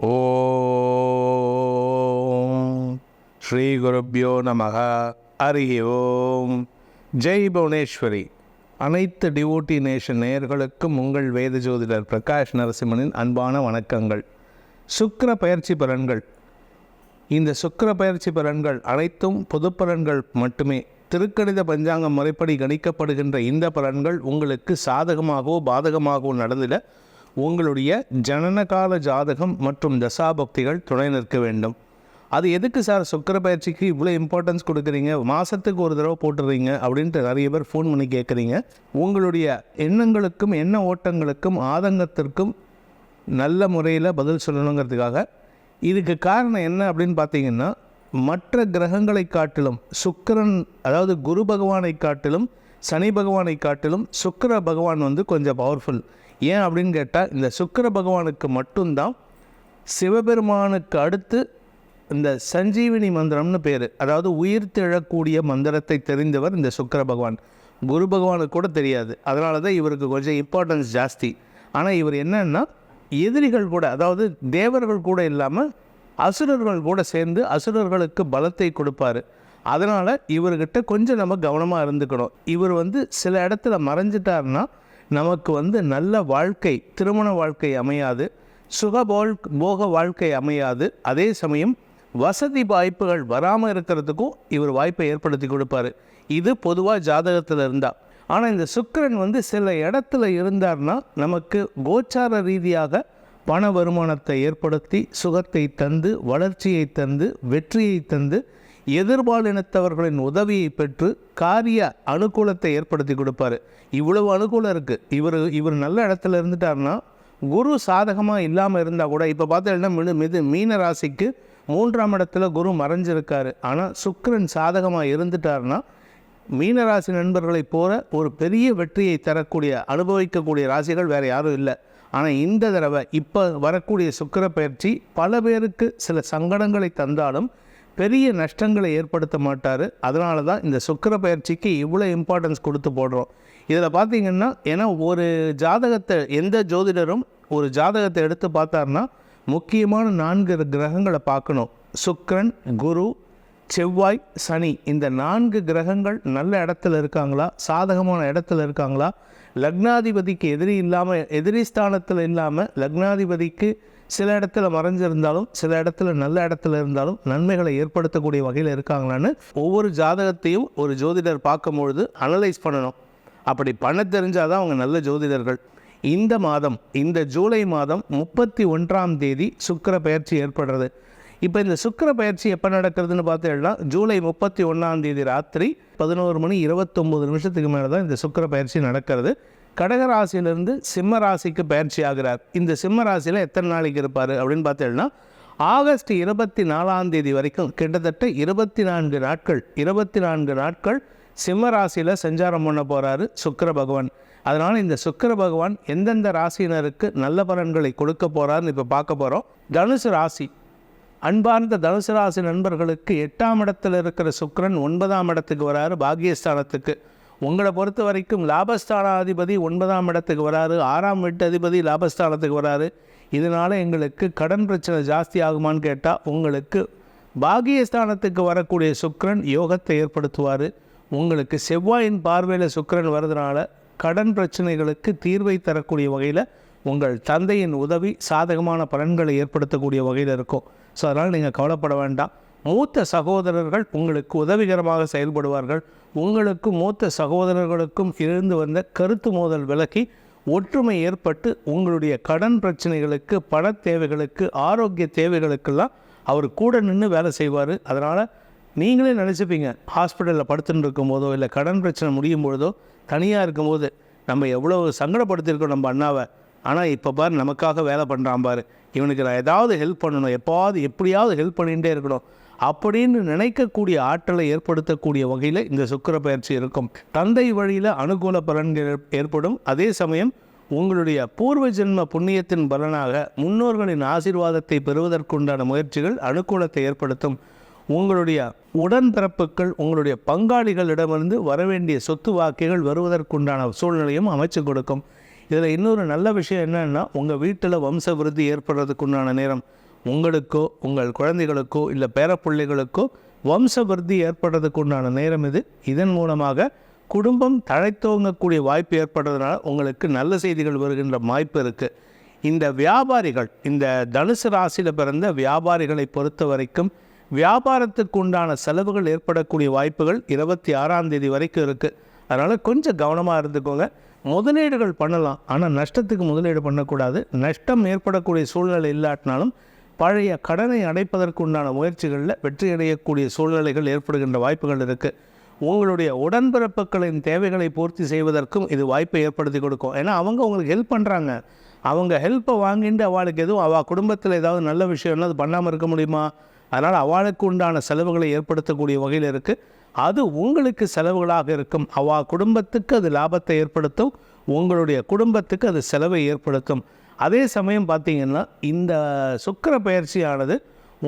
ஓம் ஸ்ரீ குருப்பியோ நமக ஹரி ஓம் ஜெய் புவனேஸ்வரி அனைத்து டிவோட்டி நேஷன் நேயர்களுக்கும் உங்கள் வேத ஜோதிடர் பிரகாஷ் நரசிம்மனின் அன்பான வணக்கங்கள். சுக்கர பயிற்சி பலன்கள். இந்த சுக்கர பயிற்சி பலன்கள் அனைத்தும் பொது பலன்கள் மட்டுமே. திருக்கணித பஞ்சாங்கம் முறைப்படி கணிக்கப்படுகின்ற இந்த பலன்கள் உங்களுக்கு சாதகமாகவோ பாதகமாகவோ நடந்திட உங்களுடைய ஜனனகால ஜாதகம் மற்றும் தசாபக்திகள் துணை நிற்க வேண்டும். அது எதுக்கு சார் சுக்கிர பயிற்சிக்கு இவ்வளோ இம்பார்ட்டன்ஸ் கொடுக்குறீங்க? மாதத்துக்கு ஒரு தடவை போட்டுறீங்க அப்படின்ட்டு நிறைய பேர் ஃபோன் பண்ணி கேட்குறீங்க உங்களுடைய எண்ணங்களுக்கும் எண்ண ஓட்டங்களுக்கும் ஆதங்கத்திற்கும் நல்ல முறையில் பதில் சொல்லணுங்கிறதுக்காக இதுக்கு காரணம் என்ன அப்படின்னு பார்த்தீங்கன்னா மற்ற கிரகங்களை காட்டிலும் சுக்கிரன் அதாவது குரு பகவானை காட்டிலும் சனி பகவானை காட்டிலும் சுக்கர பகவான் வந்து கொஞ்சம் பவர்ஃபுல் ஏன் அப்படின்னு கேட்டால் இந்த சுக்கிர பகவானுக்கு மட்டும்தான் சிவபெருமானுக்கு அடுத்து இந்த சஞ்சீவினி மந்திரம்னு பேர். அதாவது உயிர் திழக்கூடிய மந்திரத்தை தெரிந்தவர் இந்த சுக்கர பகவான். குரு பகவானுக்கு கூட தெரியாது. அதனால தான் இவருக்கு கொஞ்சம் இம்பார்ட்டன்ஸ் ஜாஸ்தி. ஆனால் இவர் என்னன்னா எதிரிகள் கூட அதாவது தேவர்கள் கூட இல்லாமல் அசுரர்கள் கூட சேர்ந்து அசுரர்களுக்கு பலத்தை கொடுப்பாரு. அதனால் இவர்கிட்ட கொஞ்சம் நம்ம கவனமாக இருந்துக்கணும். இவர் வந்து சில இடத்துல மறைஞ்சிட்டாருன்னா நமக்கு வந்து நல்ல வாழ்க்கை திருமண வாழ்க்கை அமையாது சுகபோல் போக வாழ்க்கை அமையாது. அதே சமயம் வசதி வாய்ப்புகள் வராமல் இருக்கிறதுக்கும் இவர் வாய்ப்பை ஏற்படுத்தி கொடுப்பாரு. இது பொதுவாக ஜாதகத்தில் இருந்தால் ஆனால் இந்த சுக்கரன் வந்து சில இடத்துல இருந்தார்னா நமக்கு கோச்சார ரீதியாக பண வருமானத்தை ஏற்படுத்தி சுகத்தை தந்து வளர்ச்சியை தந்து வெற்றியை தந்து எதிர்பாலினத்தவர்களின் உதவியை பெற்று காரிய அனுகூலத்தை ஏற்படுத்தி கொடுப்பாரு. இவ்வளவு அனுகூலம் இருக்குது இவர் இவர் நல்ல இடத்துல இருந்துட்டாருன்னா குரு சாதகமாக இல்லாமல் இருந்தால் கூட இப்போ பார்த்தீங்கன்னா மிது மிது மீன ராசிக்கு மூன்றாம் இடத்துல குரு மறைஞ்சிருக்காரு. ஆனால் சுக்கரன் சாதகமாக இருந்துட்டாருன்னா மீனராசி நண்பர்களைப் போல ஒரு பெரிய வெற்றியை தரக்கூடிய அனுபவிக்கக்கூடிய ராசிகள் வேறு யாரும் இல்லை. ஆனால் இந்த தடவை இப்போ வரக்கூடிய சுக்கர பயிற்சி பல பேருக்கு சில சங்கடங்களை தந்தாலும் பெரிய நஷ்டங்களை ஏற்படுத்த மாட்டார். அதனால தான் இந்த சுக்கர பயிற்சிக்கு இவ்வளோ இம்பார்ட்டன்ஸ் கொடுத்து போடுறோம். இதில் பார்த்தீங்கன்னா ஏன்னா ஒரு ஜாதகத்தை எந்த ஜோதிடரும் ஒரு ஜாதகத்தை எடுத்து பார்த்தாருன்னா முக்கியமான நான்கு கிரகங்களை பார்க்கணும். சுக்கரன் குரு செவ்வாய் சனி. இந்த நான்கு கிரகங்கள் நல்ல இடத்துல இருக்காங்களா? சாதகமான இடத்துல இருக்காங்களா? லக்னாதிபதிக்கு எதிரி இல்லாமல் எதிரி ஸ்தானத்தில் இல்லாமல் லக்னாதிபதிக்கு சில இடத்துல மறைஞ்சிருந்தாலும் சில இடத்துல நல்ல இடத்துல இருந்தாலும் நன்மைகளை ஏற்படுத்தக்கூடிய வகையில் இருக்காங்களான்னு ஒவ்வொரு ஜாதகத்தையும் ஒரு ஜோதிடர் பார்க்கும்பொழுது அனலைஸ் பண்ணணும். அப்படி பண்ண தெரிஞ்சால் தான் அவங்க நல்ல ஜோதிடர்கள். இந்த மாதம் இந்த ஜூலை மாதம் முப்பத்தி ஒன்றாம் தேதி சுக்கிர பயிற்சி ஏற்படுறது. இப்போ இந்த சுக்கிர பயிற்சி எப்போ நடக்கிறதுன்னு பார்த்தீங்கன்னா ஜூலை முப்பத்தி ஒன்றாம் தேதி ராத்திரி பதினோரு மணி இருபத்தொம்போது நிமிஷத்துக்கு மேலே தான் இந்த சுக்கிர பயிற்சி நடக்கிறது. கடக ராசியிலிருந்து சிம்ம ராசிக்கு பயிற்சி ஆகிறார் இந்த சிம்ம ராசியில் எத்தனை நாளைக்கு இருப்பார் அப்படின்னு பார்த்தீங்கன்னா ஆகஸ்ட் இருபத்தி நாலாம் தேதி வரைக்கும் கிட்டத்தட்ட இருபத்தி நான்கு நாட்கள் இருபத்தி நான்கு நாட்கள் சிம்ம ராசியில் சஞ்சாரம் பண்ண போகிறாரு சுக்கர பகவான். அதனால் இந்த சுக்கர பகவான் எந்தெந்த ராசியினருக்கு நல்ல பலன்களை கொடுக்க போகிறாருன்னு இப்போ பார்க்க போகிறோம் தனுசு ராசி. அன்பார்ந்த தனுசு ராசி நண்பர்களுக்கு எட்டாம் இடத்துல இருக்கிற சுக்கரன் ஒன்பதாம் இடத்துக்கு வராரு பாகியஸ்தானத்துக்கு உங்களை பொறுத்த வரைக்கும் லாபஸ்தானாதிபதி ஒன்பதாம் இடத்துக்கு வராரு ஆறாம் வீட்டு அதிபதி லாபஸ்தானத்துக்கு வராரு. இதனால் எங்களுக்கு கடன் பிரச்சனை ஜாஸ்தி ஆகுமான்னு கேட்டால் உங்களுக்கு பாகியஸ்தானத்துக்கு வரக்கூடிய சுக்கிரன் யோகத்தை ஏற்படுத்துவார். உங்களுக்கு செவ்வாயின் பார்வையில் சுக்கரன் வர்றதுனால கடன் பிரச்சனைகளுக்கு தீர்வை தரக்கூடிய வகையில் உங்கள் தந்தையின் உதவி சாதகமான பலன்களை ஏற்படுத்தக்கூடிய வகையில் இருக்கும். ஸோ அதனால் நீங்கள் கவலைப்பட வேண்டாம். மூத்த சகோதரர்கள் உங்களுக்கு உதவிகரமாக செயல்படுவார்கள். உங்களுக்கும் மூத்த சகோதரர்களுக்கும் இருந்து வந்த கருத்து மோதல் விலக்கி ஒற்றுமை ஏற்பட்டு உங்களுடைய கடன் பிரச்சனைகளுக்கு பண தேவைகளுக்கு ஆரோக்கிய தேவைகளுக்கெல்லாம் அவர் கூட நின்று வேலை செய்வார். அதனால் நீங்களே நினச்சிப்பீங்க ஹாஸ்பிட்டலில் படுத்துட்டு இருக்கும்போதோ இல்லை கடன் பிரச்சனை முடியும் பொழுதோ தனியாக இருக்கும்போது நம்ம எவ்வளோ சங்கடப்படுத்தியிருக்கோம் நம்ம அண்ணாவை. ஆனால் இப்போ பார் நமக்காக வேலை பண்ணுறான் பாரு. இவனுக்கு நான் ஏதாவது ஹெல்ப் பண்ணணும். எப்போவாவது எப்படியாவது ஹெல்ப் பண்ணிகிட்டே இருக்கணும். அப்படின்னு நினைக்கக்கூடிய ஆற்றலை ஏற்படுத்தக்கூடிய வகையில் இந்த சுக்கிர பயிற்சி இருக்கும். தந்தை வழியில் அனுகூல பலன்கள் ஏற்படும். அதே சமயம் உங்களுடைய பூர்வ ஜென்ம புண்ணியத்தின் பலனாக முன்னோர்களின் ஆசீர்வாதத்தை பெறுவதற்குண்டான முயற்சிகள் அனுகூலத்தை ஏற்படுத்தும். உங்களுடைய உடன்பிறப்புகள் உங்களுடைய பங்காளிகளிடமிருந்து வரவேண்டிய சொத்து வாக்கியங்கள் வருவதற்குண்டான சூழ்நிலையும் அமைச்சு கொடுக்கும். இதில் இன்னொரு நல்ல விஷயம் என்னென்னா உங்கள் வீட்டில் வம்ச விருத்தி ஏற்படுறதுக்குண்டான நேரம். உங்களுக்கோ உங்கள் குழந்தைகளுக்கோ இல்லை பேரப்பிள்ளைகளுக்கோ வம்சவருத்தி ஏற்படுறதுக்கு உண்டான நேரம் இது. இதன் மூலமாக குடும்பம் தழைத்தோங்கக்கூடிய வாய்ப்பு ஏற்படுறதுனால உங்களுக்கு நல்ல செய்திகள் வருகின்ற வாய்ப்பு இருக்குது இந்த வியாபாரிகள் இந்த தனுசு ராசியில் பிறந்த வியாபாரிகளை பொறுத்த வரைக்கும் வியாபாரத்துக்கு உண்டான செலவுகள் ஏற்படக்கூடிய வாய்ப்புகள் இருபத்தி ஆறாம் தேதி வரைக்கும் இருக்குது அதனால் கொஞ்சம் கவனமாக இருந்துக்கோங்க. முதலீடுகள் பண்ணலாம். ஆனால் நஷ்டத்துக்கு முதலீடு பண்ணக்கூடாது. நஷ்டம் ஏற்படக்கூடிய சூழ்நிலை இல்லாட்டினாலும் பழைய கடனை அடைப்பதற்கு உண்டான முயற்சிகளில் வெற்றியடையக்கூடிய சூழ்நிலைகள் ஏற்படுகின்ற வாய்ப்புகள் இருக்குது உங்களுடைய உடன்பிறப்புகளின் தேவைகளை பூர்த்தி செய்வதற்கும் இது வாய்ப்பை ஏற்படுத்தி கொடுக்கும். ஏன்னா அவங்க உங்களுக்கு ஹெல்ப் பண்ணுறாங்க அவங்க ஹெல்ப்பை வாங்கிட்டு அவளுக்கு எதுவும் அவள் குடும்பத்தில் ஏதாவது நல்ல விஷயம்னா அது பண்ணாமல் இருக்க முடியுமா? அதனால் அவளுக்கு உண்டான செலவுகளை ஏற்படுத்தக்கூடிய வகையில் இருக்குது அது உங்களுக்கு செலவுகளாக இருக்கும். அவள் குடும்பத்துக்கு அது லாபத்தை ஏற்படுத்தும். உங்களுடைய குடும்பத்துக்கு அது செலவை ஏற்படுத்தும். அதே சமயம் பார்த்தீங்கன்னா இந்த சுக்கிர பயிற்சியானது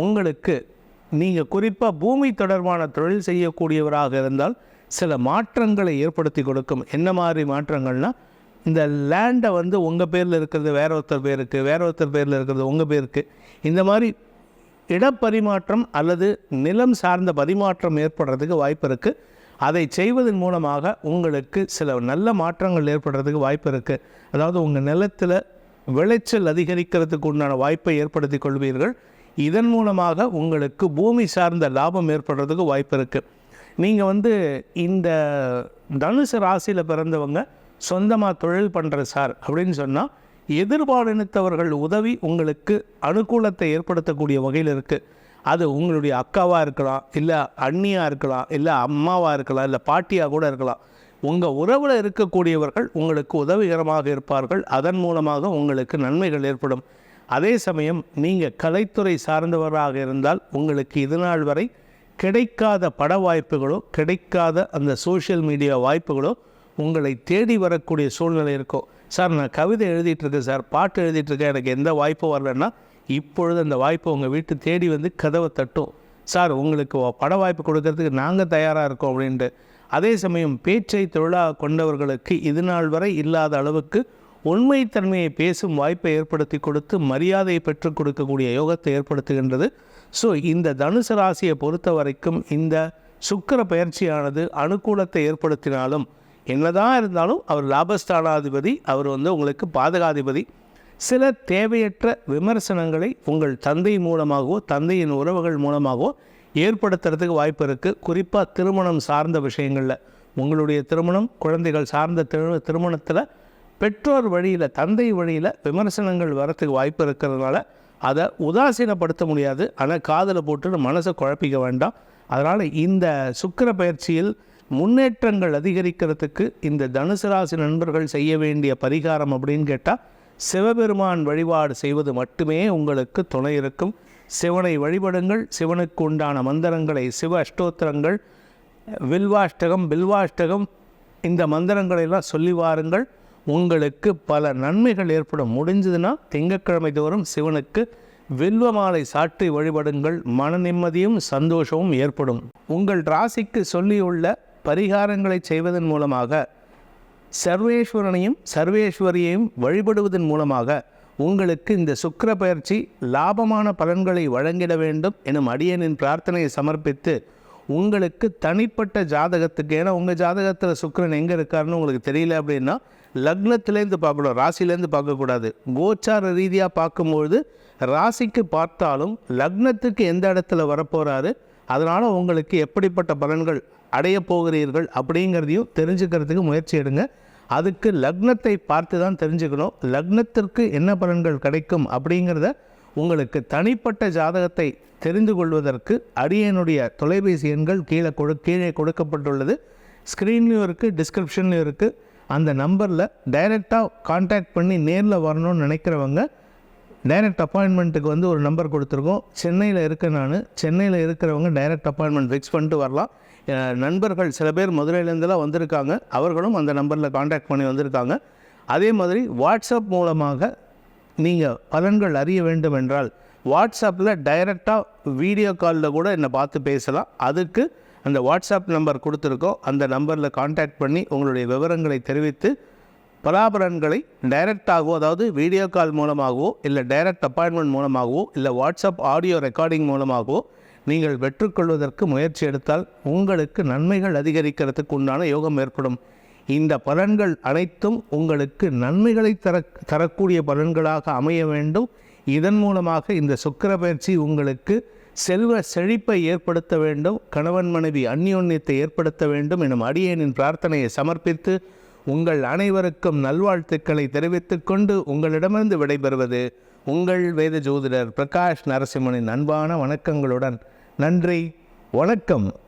உங்களுக்கு நீங்கள் குறிப்பாக பூமி தொடர்பான தொழில் செய்யக்கூடியவராக இருந்தால் சில மாற்றங்களை ஏற்படுத்தி கொடுக்கும். என்ன மாதிரி மாற்றங்கள்னால் இந்த லேண்டை வந்து உங்கள் பேரில் இருக்கிறது வேற ஒருத்தர் பேருக்கு வேற ஒருத்தர் பேரில் இருக்கிறது உங்கள் பேருக்கு. இந்த மாதிரி இடப்பரிமாற்றம் அல்லது நிலம் சார்ந்த பரிமாற்றம் ஏற்படுறதுக்கு வாய்ப்பு இருக்குது அதை செய்வதன் மூலமாக உங்களுக்கு சில நல்ல மாற்றங்கள் ஏற்படுறதுக்கு வாய்ப்பு இருக்குது அதாவது உங்கள் நிலத்தில் விளைச்சல் அதிகரிக்கிறதுக்கு உண்டான வாய்ப்பை ஏற்படுத்தி கொள்வீர்கள். இதன் மூலமாக உங்களுக்கு பூமி சார்ந்த லாபம் ஏற்படுறதுக்கு வாய்ப்பு இருக்குது நீங்கள் வந்து இந்த தனுசு ராசியில் பிறந்தவங்க சொந்தமாக தொழில் பண்ணுற சார் அப்படின்னு சொன்னால் எதிர்பாலினத்தவர்கள் உதவி உங்களுக்கு அனுகூலத்தை ஏற்படுத்தக்கூடிய வகையில் இருக்குது அது உங்களுடைய அக்காவாக இருக்கலாம் இல்லை அண்ணியாக இருக்கலாம் இல்லை அம்மாவாக இருக்கலாம் இல்லை பாட்டியாக கூட இருக்கலாம். உங்கள் உறவில் இருக்கக்கூடியவர்கள் உங்களுக்கு உதவிகரமாக இருப்பார்கள். அதன் மூலமாக உங்களுக்கு நன்மைகள் ஏற்படும். அதே சமயம் நீங்கள் கலைத்துறை சார்ந்தவராக இருந்தால் உங்களுக்கு இது நாள் வரை கிடைக்காத பட வாய்ப்புகளோ கிடைக்காத அந்த சோஷியல் மீடியா வாய்ப்புகளோ உங்களை தேடி வரக்கூடிய சூழ்நிலை இருக்கும். சார் நான் கவிதை எழுதிட்டுருக்கேன் சார். பாட்டு எழுதிட்டுருக்கேன் எனக்கு எந்த வாய்ப்பும் வரலன்னா இப்பொழுது அந்த வாய்ப்பை உங்கள் வீட்டு தேடி வந்து கதவை தட்டும். சார் உங்களுக்கு பட வாய்ப்பு கொடுக்கறதுக்கு நாங்கள் தயாராக இருக்கோம் அப்படின்ட்டு. அதே சமயம் பேச்சை தொழிலாக கொண்டவர்களுக்கு இது நாள் வரை இல்லாத அளவுக்கு உண்மைத்தன்மையை பேசும் வாய்ப்பை ஏற்படுத்தி கொடுத்து மரியாதையை பெற்றுக் கொடுக்கக்கூடிய யோகத்தை ஏற்படுத்துகின்றது. ஸோ இந்த தனுசு ராசியை பொறுத்த வரைக்கும் இந்த சுக்கிர பயிற்சியானது அனுகூலத்தை ஏற்படுத்தினாலும் என்னதான் இருந்தாலும் அவர் லாபஸ்தானாதிபதி அவர் வந்து உங்களுக்கு பாதகாதிபதி. சில தேவையற்ற விமர்சனங்களை உங்கள் தந்தை மூலமாகவோ தந்தையின் உறவுகள் மூலமாகவோ ஏற்படுத்துறதுக்கு வாய்ப்பு இருக்குது குறிப்பாக திருமணம் சார்ந்த விஷயங்களில். உங்களுடைய திருமணம் குழந்தைகள் சார்ந்த திரு திருமணத்தில் பெற்றோர் வழியில் தந்தை வழியில் விமர்சனங்கள் வரத்துக்கு வாய்ப்பு இருக்கிறதுனால அதை உதாசீனப்படுத்த முடியாது. ஆனால் காதில் போட்டு மனசை குழப்பிக்க வேண்டாம். அதனால் இந்த சுக்கிர பயிற்சியில் முன்னேற்றங்கள் அதிகரிக்கிறதுக்கு இந்த தனுசு ராசி நண்பர்கள் செய்ய வேண்டிய பரிகாரம் அப்படின்னு கேட்டால் சிவபெருமான் வழிபாடு செய்வது மட்டுமே உங்களுக்கு துணை இருக்கும். சிவனை வழிபடுங்கள் சிவனுக்கு உண்டான மந்திரங்களை சிவ அஷ்டோத்திரங்கள் வில்வாஷ்டகம் பில்வாஷ்டகம் இந்த மந்திரங்களை எல்லாம் சொல்லி வாருங்கள். உங்களுக்கு பல நன்மைகள் ஏற்படும். முடிஞ்சதுன்னா திங்கட்கிழமை தோறும் சிவனுக்கு வில்வ மாலை சாற்றி வழிபடுங்கள். மன நிம்மதியும் சந்தோஷமும் ஏற்படும். உங்கள் ராசிக்கு சொல்லியுள்ள பரிகாரங்களை செய்வதன் மூலமாக சர்வேஸ்வரனையும் சர்வேஸ்வரியையும் வழிபடுவதன் மூலமாக உங்களுக்கு இந்த சுக்கர பயிற்சி லாபமான பலன்களை வழங்கிட வேண்டும் எனும் அடியனின் பிரார்த்தனையை சமர்ப்பித்து உங்களுக்கு தனிப்பட்ட ஜாதகத்துக்கு ஏன்னா உங்கள் ஜாதகத்தில் சுக்கரன் எங்கே இருக்காருன்னு உங்களுக்கு தெரியல அப்படின்னா லக்னத்திலேருந்து பார்க்கணும் ராசிலேருந்து பார்க்கக்கூடாது. கோச்சார ரீதியாக பார்க்கும்பொழுது ராசிக்கு பார்த்தாலும் லக்னத்துக்கு எந்த இடத்துல வரப்போகிறாரு அதனால் உங்களுக்கு எப்படிப்பட்ட பலன்கள் அடையப் போகிறீர்கள் அப்படிங்கிறதையும் தெரிஞ்சுக்கிறதுக்கு முயற்சி எடுங்க. அதுக்கு லக்னத்தை பார்த்து தான் தெரிஞ்சுக்கணும். லக்னத்திற்கு என்ன பலன்கள் கிடைக்கும் அப்படிங்கிறத உங்களுக்கு தனிப்பட்ட ஜாதகத்தை தெரிந்து கொள்வதற்கு அடியனுடைய தொலைபேசி எண்கள் கீழே கொடு கீழே கொடுக்கப்பட்டுள்ளது. ஸ்க்ரீன்லேயும் இருக்குது டிஸ்கிரிப்ஷன்லேயும் இருக்குது அந்த நம்பரில் டைரெக்டாக காண்டாக்ட் பண்ணி நேரில் வரணும்னு நினைக்கிறவங்க டைரக்ட் அப்பாயின்மெண்ட்டுக்கு வந்து ஒரு நம்பர் கொடுத்துருக்கோம். சென்னையில் இருக்க நான். சென்னையில் இருக்கிறவங்க டைரக்ட் அப்பாயின்மெண்ட் ஃபிக்ஸ் பண்ணிட்டு வரலாம். நண்பர்கள் சில பேர் மதுரையிலேருந்துலாம் வந்திருக்காங்க. அவர்களும் அந்த நம்பரில் காண்டாக்ட் பண்ணி வந்திருக்காங்க. அதே மாதிரி வாட்ஸ்அப் மூலமாக நீங்கள் பலன்கள் அறிய வேண்டும் என்றால் வாட்ஸ்அப்பில் டைரெக்டாக வீடியோ காலில் கூட என்னை பார்த்து பேசலாம். அதுக்கு அந்த வாட்ஸ்அப் நம்பர் கொடுத்துருக்கோம். அந்த நம்பரில் காண்டாக்ட் பண்ணி உங்களுடைய விவரங்களை தெரிவித்து பலாபலன்களை டைரக்டாகவோ அதாவது வீடியோ கால் மூலமாகவோ இல்லை டைரக்ட் அப்பாயின்மெண்ட் மூலமாகவோ இல்லை வாட்ஸ்அப் ஆடியோ ரெக்கார்டிங் மூலமாகவோ நீங்கள் வெற்றுக்கொள்வதற்கு முயற்சி எடுத்தால் உங்களுக்கு நன்மைகள் அதிகரிக்கிறதுக்கு உண்டான யோகம் ஏற்படும். இந்த பலன்கள் அனைத்தும் உங்களுக்கு நன்மைகளை தர தரக்கூடிய பலன்களாக அமைய வேண்டும். இதன் மூலமாக இந்த சுக்கிர பயிற்சி உங்களுக்கு செல்வ செழிப்பை ஏற்படுத்த வேண்டும். கணவன் மனைவி அந்யோன்யத்தை ஏற்படுத்த வேண்டும் எனும் அடியேனின் பிரார்த்தனையை சமர்ப்பித்து உங்கள் அனைவருக்கும் நல்வாழ்த்துக்களை தெரிவித்துக் கொண்டு உங்களிடமிருந்து விடைபெறுவது உங்கள் வேத ஜோதிடர் பிரகாஷ் நரசிம்மனின் அன்பான வணக்கங்களுடன் நன்றி வணக்கம்.